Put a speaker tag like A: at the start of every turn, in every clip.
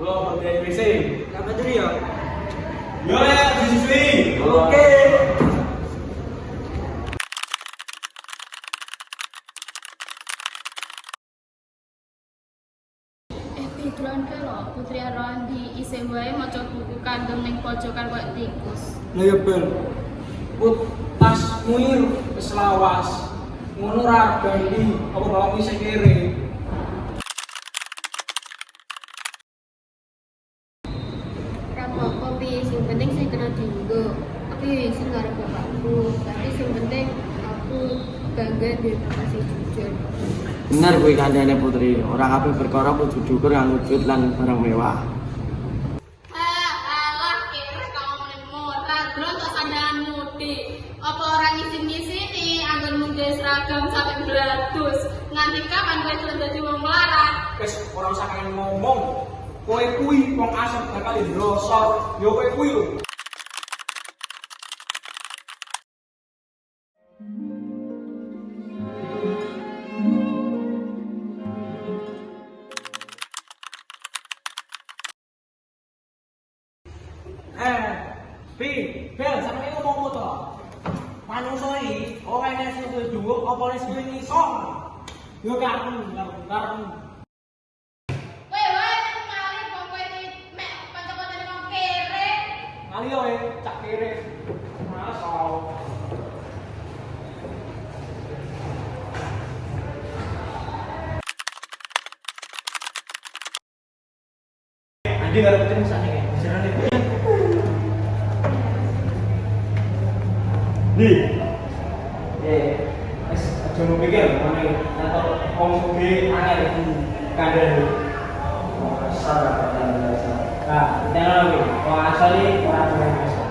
A: Gua bagian WC.
B: Apa dulu ya?
A: Yo ya, siswi.
B: Oke.
C: Eh, pikiran ke lo, Putri Arwandi wae maca buku kandung ning pojokan kok tikus.
B: Lah ya Bel.
A: Put tasmu iki wis lawas. Ngono ra apa isih kere.
C: Rapopo pi, sing penting sing kena dienggo. Aku ya isin karo bapakku, tapi sing penting aku bangga bapak sing jujur.
B: Bener kuwi kandhane Putri. Ora kabeh perkara kudu diukur nganggo duit lan barang mewah.
C: Ah, orang seragam sampai beratus. Nganti kapan kowe terus dadi wong melarat?
A: Wis ora usah ngomong. Kowe kuwi wong asem bakal. Yo kowe kuwi lho. Eh, Pi, Bel, sampe ngomong apa to? Manungsa iki ora enek sing dhuwur apa nek sing ngisor. Yo karep karep
C: Kowe wae kali wong kowe iki mek kanca-kancane wong kere.
A: Kali Di. Eh, es aja pikir mana atau om sugi angel kadang.
B: Salah kandhane.
A: Nah, jangan lagi. Wah, asli orang Indonesia.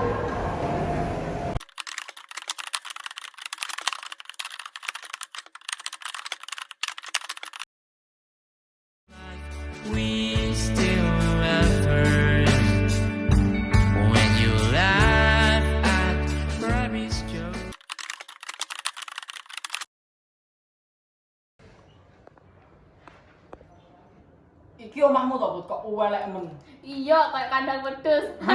D: We still
A: omahmu to, Bud, kok uwelek men.
C: Iya, kayak kandang wedhus.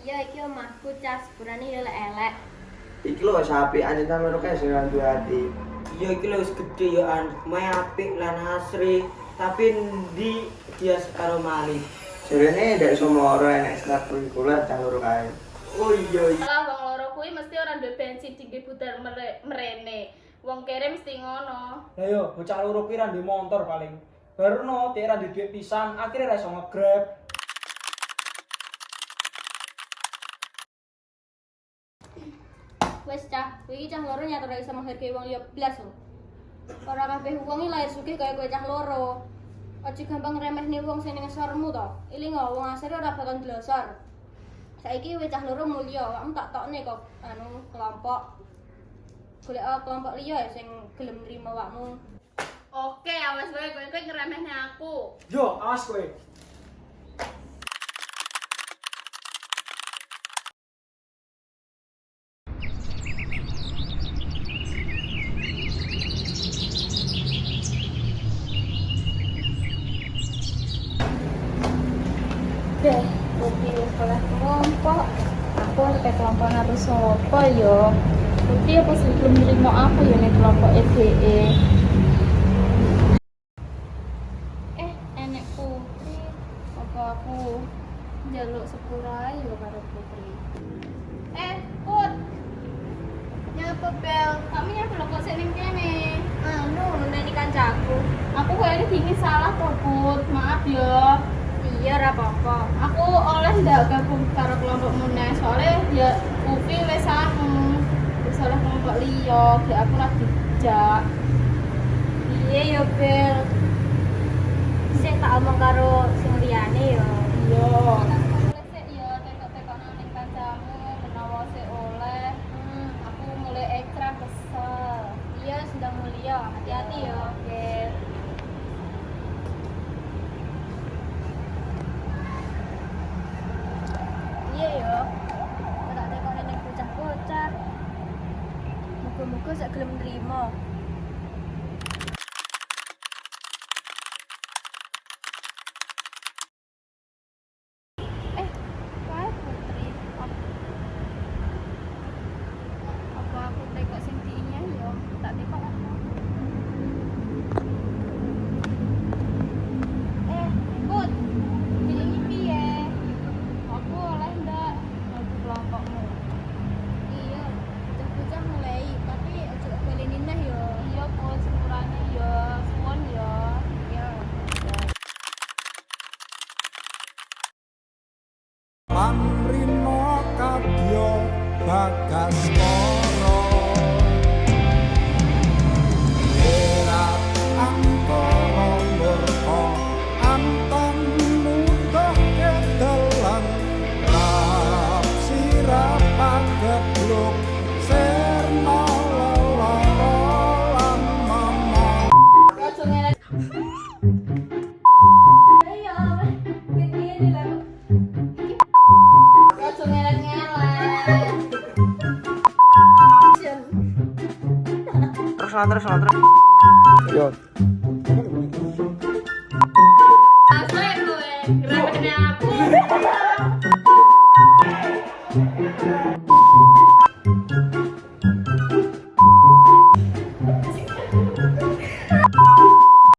E: Iya, iki omahku cas, sepurane ya lek elek.
B: Iki lho sapi ane ta meroke sing randu ati.
F: Iya iki lho wis gedhe ya an, mae apik lan asri, tapi ndi dia karo mali.
B: Jarene ndak iso mloro enek ekstrakurikuler cah loro kae.
F: Oh iya iya.
C: Lah wong loro kuwi mesti ora duwe bensin tinggi putar mere- merene. Wong kere mesti ngono.
A: Lah yo, bocah loro kuwi ra ndek motor paling. Baruno dhek ra ndek duit akhirnya ra iso nge-grab.
E: Wes cah, iki cah loro nyata ora iso menghargai wong liya blas lho. Ora kabeh wong lahir sugih kaya kowe cah loro. Aja gampang remehne wong sing ning ngesormu to. Iling wong asli ora bakal ndlosor. Saiki kowe cah loro mulya, awakmu tak tokne kok anu kelompok. Golek oh, kelompok liya ya sing gelem awakmu.
C: Oke, awas wae kowe kowe ngeremehne aku.
A: Yo, awas kowe.
E: Deh, Putih sekolah kelompok. Aku sampai kelompok sopo yo. Putih apa sih belum nerima aku ya nih kelompok EDE. Eh, enek Putri. Apa aku jaluk sepura yo karo Putri. Eh, Put. Nyapa bel? Kami nyapa lo kok sing kene. Anu, nuneni kancaku.
C: Aku kayaknya dingin salah toh, Put. Maaf ya.
E: Iya, apa-apa.
C: Aku oleh ndak gabung karo kelompok muneh soalnya ya Upi wis anu oleh kelompok liya, gek aku lagi dijak.
E: Iya yo Bel. Sik tak omong karo sing yo.
C: Iya. Ya nang kancamu menawa sik oleh.
E: Hmm,
C: Aku mulai ekstra kesel.
E: iya sedang mulia. Hati-hati yo. Iya yo. Tak tekok ning bocah-bocah. Muga-muga sak gelem nrimo.
G: uma.
B: Terus lah, terus lah, terus. Yo,